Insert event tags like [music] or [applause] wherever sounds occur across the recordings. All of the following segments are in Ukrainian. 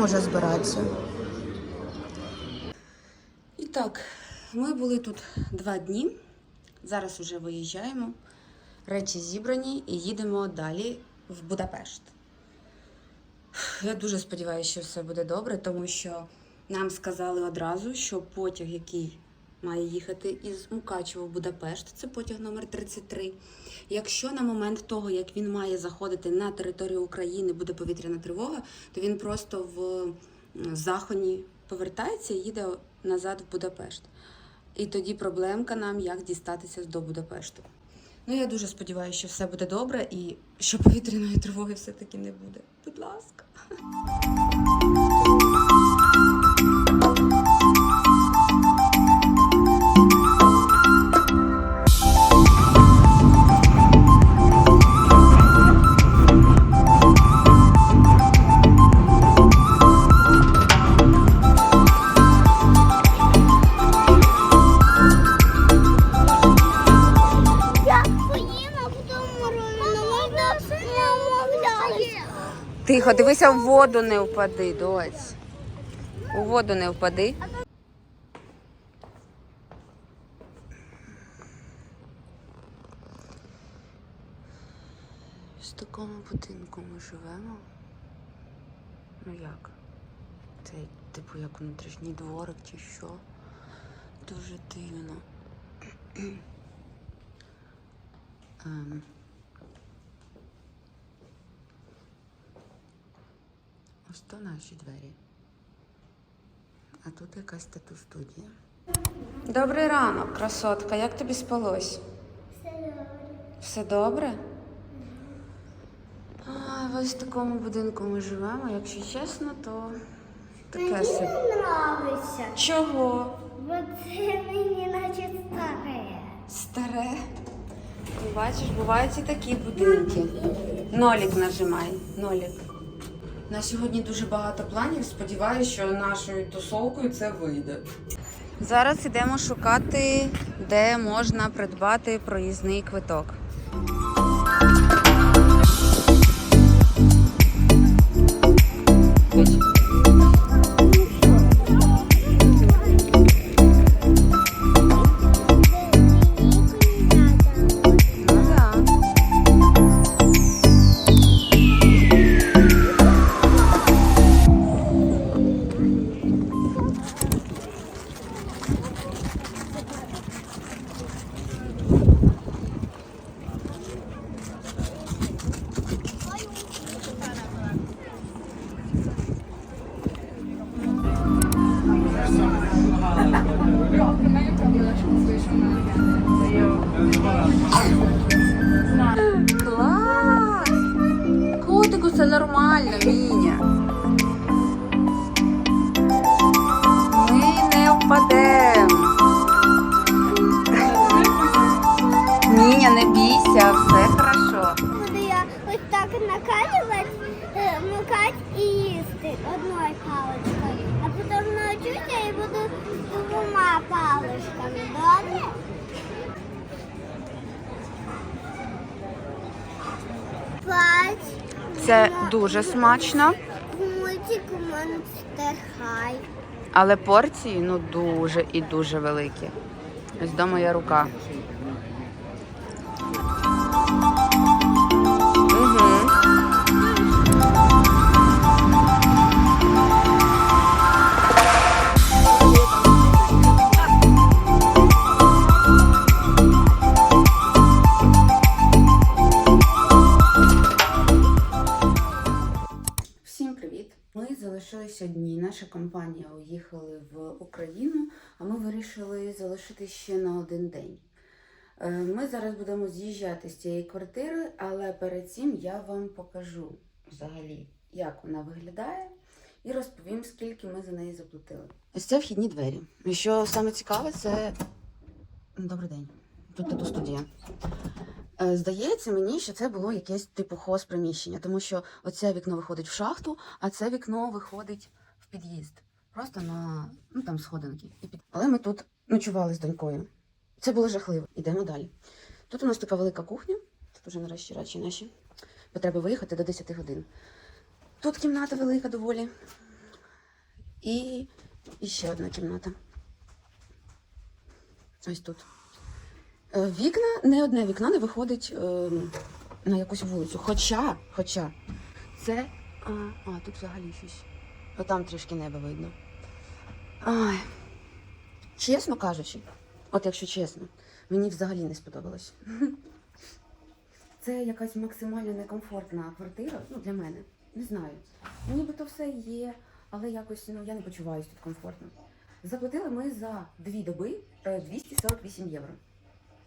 може збиратися. І так, ми були тут два дні. Зараз вже виїжджаємо. Речі зібрані і їдемо далі в Будапешт. Я дуже сподіваюся, що все буде добре, тому що нам сказали одразу, що потяг, який має їхати із Мукачева в Будапешт, це потяг номер 33. Якщо на момент того, як він має заходити на територію України, буде повітряна тривога, то він просто в Захоні повертається і їде назад в Будапешт. І тоді проблемка нам, як дістатися до Будапешту. Ну, я дуже сподіваюся, що все буде добре і що повітряної тривоги все-таки не буде. Будь ласка. Тихо, дивися, в воду не впади, доць. У воду не впади. В такому будинку ми живемо. Ну як? Це типу як внутрішній дворик чи що. Дуже дивно. [clears throat] Ем. Ось то наші двері. А тут якась тату студія. Добрий ранок, красотка. Як тобі спалось? Все добре. Все добре? А, в ось такому будинку ми живемо. Якщо чесно, то таке Мені собі. не подобається, Чого? бо це мені наче старе. Старе. Бачиш, бувають і такі будинки. Нолік нажимай. Нолік. На сьогодні дуже багато планів. Сподіваюся, що нашою тусовкою це вийде. Зараз йдемо шукати, де можна придбати проїзний квиток. Ну Котику, це нормально, Міня. Ми не впадемо. Міня, не бійся, все хорошо. Буду я ось так накалювати, е, макати і їсти одною паличкою. А потім навчуся і буду з двома паличками. Добре? Це дуже смачно, але порції ну дуже і дуже великі. Ось до моя рука. Залишилися одні. Наша компанія уїхали в Україну, а ми вирішили залишити ще на один день. Е, Ми зараз будемо з'їжджати з цієї квартири, але перед цим я вам покажу взагалі, як вона виглядає, і розповім, скільки ми за неї заплатили. Ось це вхідні двері. І що саме цікаве, це добрий день. Тут тату студія. Е, Здається мені, що це було якесь типу хоз приміщення, тому що оце вікно виходить в шахту, а це вікно виходить в під'їзд. Просто на ну там сходинки. Але ми тут ночували з донькою. Це було жахливо. Ідемо далі. Тут у нас така велика кухня. Тут уже нарешті речі наші. Бо треба виїхати до 10 годин. Тут кімната велика доволі. І, і ще одна кімната. Ось тут. Е, Вікна, не одне вікно не виходить е, на якусь вулицю. Хоча, хоча, це. А, а тут взагалі щось. А там трішки неба видно. Ай. Чесно кажучи, от якщо чесно, мені взагалі не сподобалось. Це якась максимально некомфортна квартира, ну для мене. Не знаю. Нібито все є, але якось ну, я не почуваюся тут комфортно. Заплатили ми за дві доби е, 248 євро.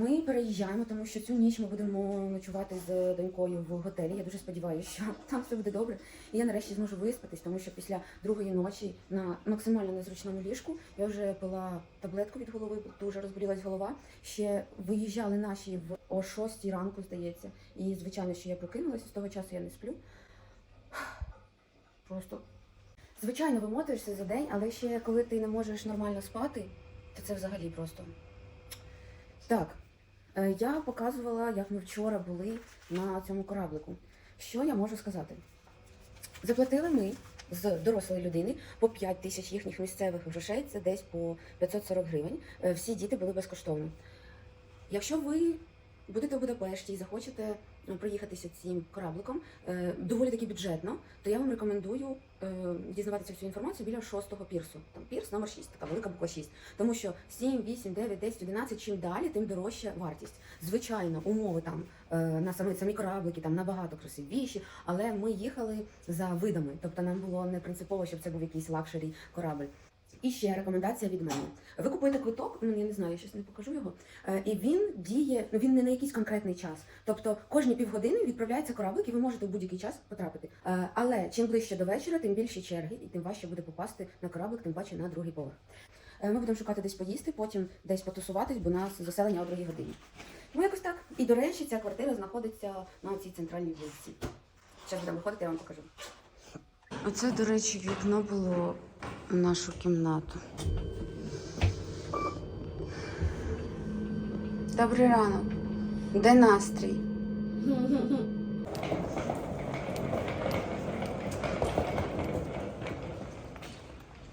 Ми переїжджаємо, тому що цю ніч ми будемо ночувати з донькою в готелі. Я дуже сподіваюся, що там все буде добре. І я нарешті зможу виспатись, тому що після другої ночі на максимально незручному ліжку я вже пила таблетку від голови, дуже розболілась голова. Ще виїжджали наші в о 6 ранку, здається. І звичайно, що я прокинулася, з того часу я не сплю. [sighs] Просто звичайно вимотуєшся за день, але ще коли ти не можеш нормально спати, то це взагалі просто. Так, я показувала, як ми вчора були на цьому кораблику. Що я можу сказати? Заплатили ми з дорослої людини по 5 тисяч їхніх місцевих грошей, це десь по 540 гривень. Е, Всі діти були безкоштовно. Якщо ви будете в Будапешті і захочете проїхатися цим корабликом е, доволі таки бюджетно, то я вам рекомендую е, дізнаватися всю інформацію біля шостого пірсу. Там пірс номер 6, така велика буква 6. Тому що 7, 8, 9, 10, 11, чим далі, тим дорожча вартість. Звичайно, умови там е, на самі, самі кораблики там набагато красивіші, але ми їхали за видами. Тобто нам було не принципово, щоб це був якийсь лакшері корабль. І ще рекомендація від мене. Ви купуєте квиток, ну я не знаю, я щось не покажу його. е, І він діє, ну він не на якийсь конкретний час. Тобто кожні півгодини відправляється кораблик, і ви можете в будь-який час потрапити. Е, Але чим ближче до вечора, тим більші черги, і тим важче буде попасти на кораблик, тим паче на другий поверх. Е, Ми будемо шукати десь поїсти, потім десь потусуватись, бо у нас заселення о другій годині. Ну якось так. І до речі, ця квартира знаходиться на цій центральній вулиці. Зараз будемо виходити, я вам покажу. Оце, до речі, вікно було нашу кімнату. Добрий ранок. Де настрій?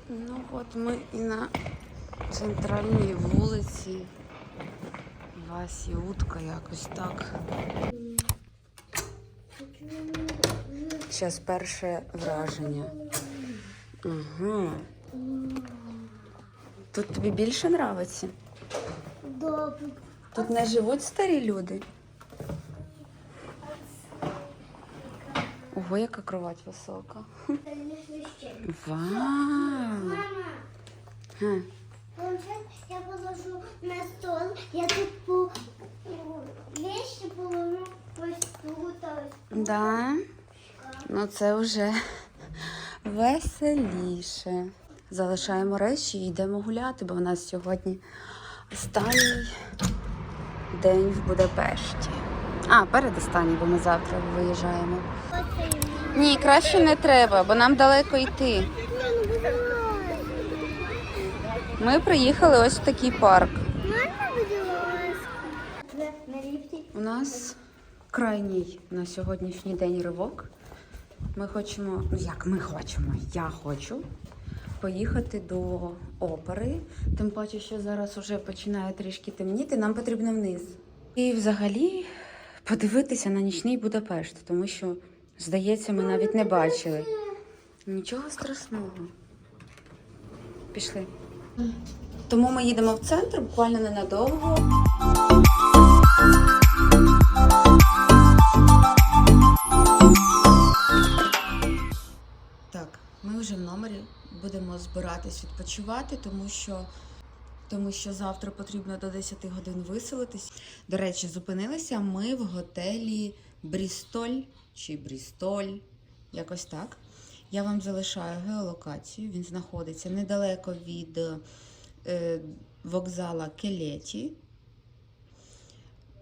Ну от ми і на центральній вулиці. Васі утка якось так. Зараз перше враження. Угу. Тут тобі більше нравиться? Добре. Тут не живуть старі люди. Ого, яка кровать висока. Вау! Я положу на стол. Я тут по вещи положу ось тут. ось. Да. Ну це вже веселіше. Залишаємо речі і йдемо гуляти, бо в нас сьогодні останній день в Будапешті. А, передостанній, бо ми завтра виїжджаємо. Ні, краще не треба, бо нам далеко йти. Ми приїхали ось в такий парк. У нас крайній на сьогоднішній день ривок. Ми хочемо, ну як ми хочемо, я хочу поїхати до опери. Тим паче, що зараз вже починає трішки темніти, нам потрібно вниз. І взагалі подивитися на нічний Будапешт, тому що, здається, ми навіть не бачили. Нічого страшного. Пішли. Тому ми їдемо в центр буквально ненадовго. Вже в номері будемо збиратись відпочивати, тому що, тому що завтра потрібно до 10 годин виселитись. До речі, зупинилися ми в готелі Брістоль чи Брістоль, якось так. Я вам залишаю геолокацію. Він знаходиться недалеко від е, вокзала Келеті.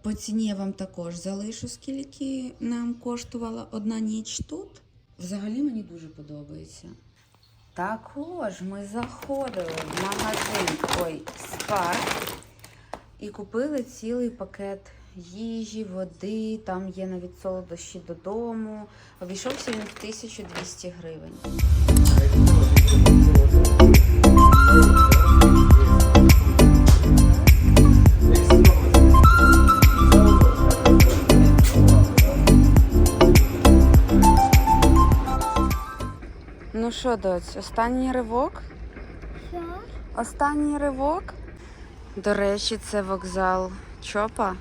По ціні я вам також залишу, скільки нам коштувала одна ніч тут. Взагалі мені дуже подобається. Також ми заходили в магазин ой, спар і купили цілий пакет їжі, води, там є навіть солодощі додому. Обійшовся він в 1200 гривень. Що, доць, останній ривок? Що? Останній ривок. До речі, це вокзал Чопа.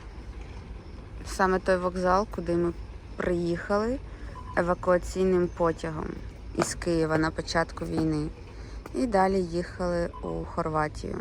Саме той вокзал, куди ми приїхали евакуаційним потягом із Києва на початку війни. І далі їхали у Хорватію.